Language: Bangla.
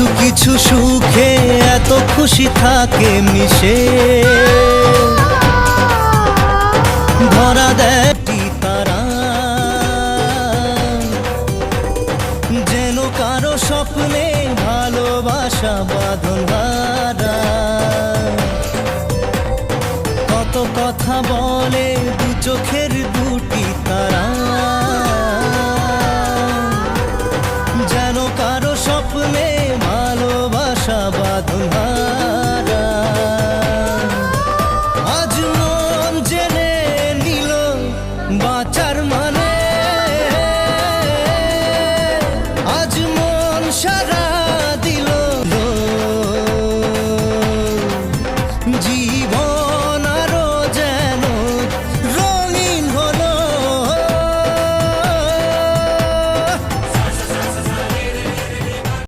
কিছু কিছু সুখে এত খুশি থাকে মিশে। ধরা দেয় তারা। যেন কারও স্বপ্নে ভালোবাসা বাঁধন কত কথা বলে দু চোখের সাধন